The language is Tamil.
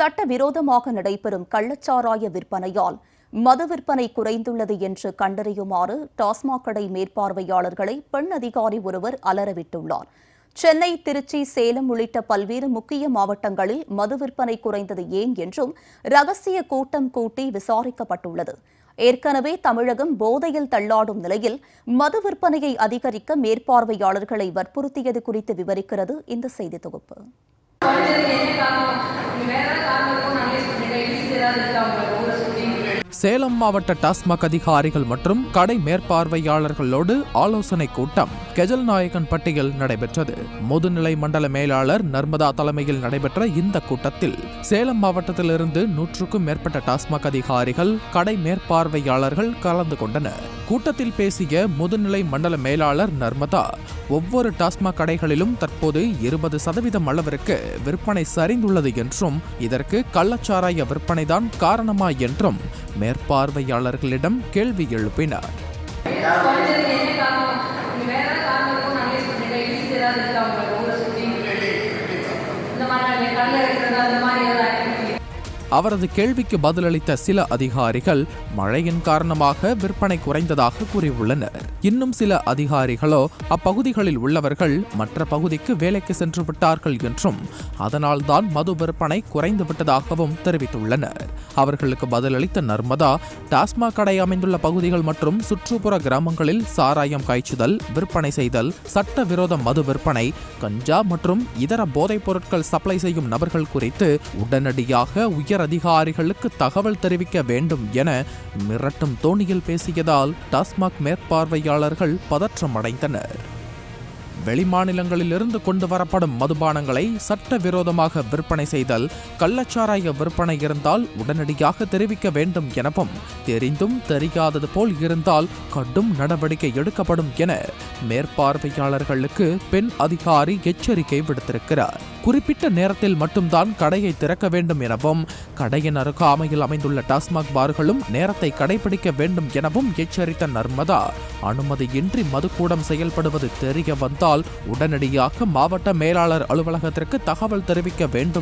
சட்டவிரோதமாக நடைபெறும் கள்ளச்சாராய விற்பனையால் மது விற்பனை குறைந்துள்ளது என்று கண்டறியுமாறு டாஸ்மாக் கடை மேற்பார்வையாளர்களை பெண் அதிகாரி ஒருவர் அலறவிட்டுள்ளார். சென்னை திருச்சி சேலம் உள்ளிட்ட பல்வேறு முக்கிய மாவட்டங்களில் மது விற்பனை குறைந்தது ஏன் என்றும் ரகசிய கூட்டம் கூட்டி விசாரிக்கப்பட்டுள்ளது. ஏற்கனவே தமிழகம் போதையில் தள்ளாடும் நிலையில் மது விற்பனையை அதிகரிக்க மேற்பார்வையாளர்களை வற்புறுத்தியது குறித்து விவரிக்கிறது இந்த செய்தி தொகுப்பு. சேலம் மாவட்ட டாஸ்மாக் அதிகாரிகள் மற்றும் கடை மேற்பார்வையாளர்களோடு ஆலோசனை கூட்டம் கெஜல் நாயகன் பட்டியில் நடைபெற்றது. முதுநிலை மண்டல மேலாளர் நர்மதா தலைமையில் நடைபெற்ற இந்த கூட்டத்தில் சேலம் மாவட்டத்திலிருந்து நூற்றுக்கும் மேற்பட்ட டாஸ்மாக் அதிகாரிகள் கடை மேற்பார்வையாளர்கள் கலந்து கொண்டனர். கூட்டத்தில் பேசிய முதுநிலை மண்டல மேலாளர் நர்மதா ஒவ்வொரு டாஸ்மாக் கடைகளிலும் தற்போது இருபது சதவீதம் அளவிற்கு விற்பனை சரிந்துள்ளது என்றும் இதற்கு கள்ளச்சாராய விற்பனைதான் காரணமா என்றும் மேற்பார்வையாளர்களிடம் கேள்வி எழுப்பினார். அவரது கேள்விக்கு பதிலளித்த சில அதிகாரிகள் மழையின் காரணமாக விற்பனை குறைந்ததாக கூறியுள்ளனர். இன்னும் சில அதிகாரிகளோ அப்பகுதிகளில் உள்ளவர்கள் மற்ற பகுதிக்கு வேலைக்கு சென்று விட்டார்கள் என்றும் அதனால்தான் மது விற்பனை குறைந்து விட்டதாகவும் தெரிவித்துள்ளனர். அவர்களுக்கு பதிலளித்த நர்மதா டாஸ்மாக் கடை அமைந்துள்ள பகுதிகள் மற்றும் சுற்றுப்புற கிராமங்களில் சாராயம் காய்ச்சுதல் விற்பனை செய்தல் சட்டவிரோத மது விற்பனை கஞ்சா மற்றும் இதர போதைப் பொருட்கள் சப்ளை செய்யும் நபர்கள் குறித்து உடனடியாக உயர் உயர் அதிகாரிகளுக்கு தகவல் தெரிவிக்க வேண்டும் என மிரட்டும் தோணியில் பேசியதால் டாஸ்மாக் மேற்பார்வையாளர்கள் பதற்றமடைந்தனர். வெளிமாநிலங்களிலிருந்து கொண்டு வரப்படும் மதுபானங்களை சட்டவிரோதமாக விற்பனை செய்தல் கள்ளச்சாராய விற்பனை இருந்தால் உடனடியாக தெரிவிக்க வேண்டும் எனவும் தெரிந்தும் தெரியாதது போல் இருந்தால் கடும் நடவடிக்கை எடுக்கப்படும் என மேற்பார்வையாளர்களுக்கு பெண் அதிகாரி எச்சரிக்கை விடுத்திருக்கிறார். குறிப்பிட்ட நேரத்தில் மட்டும்தான் கடையை திறக்க வேண்டும் எனவும் கடையின் அருகாமையில் அமைந்துள்ள டாஸ்மாக் பார்களும் நேரத்தை கடைபிடிக்க வேண்டும் எனவும் எச்சரித்த நர்மதா. அனுமதியின்றி மதுக்கூடம் செயல்படுவது தெரிய வந்தால் உடனடியாக மாவட்ட மேலாளர் அலுவலகத்திற்கு தகவல் தெரிவிக்க வேண்டும்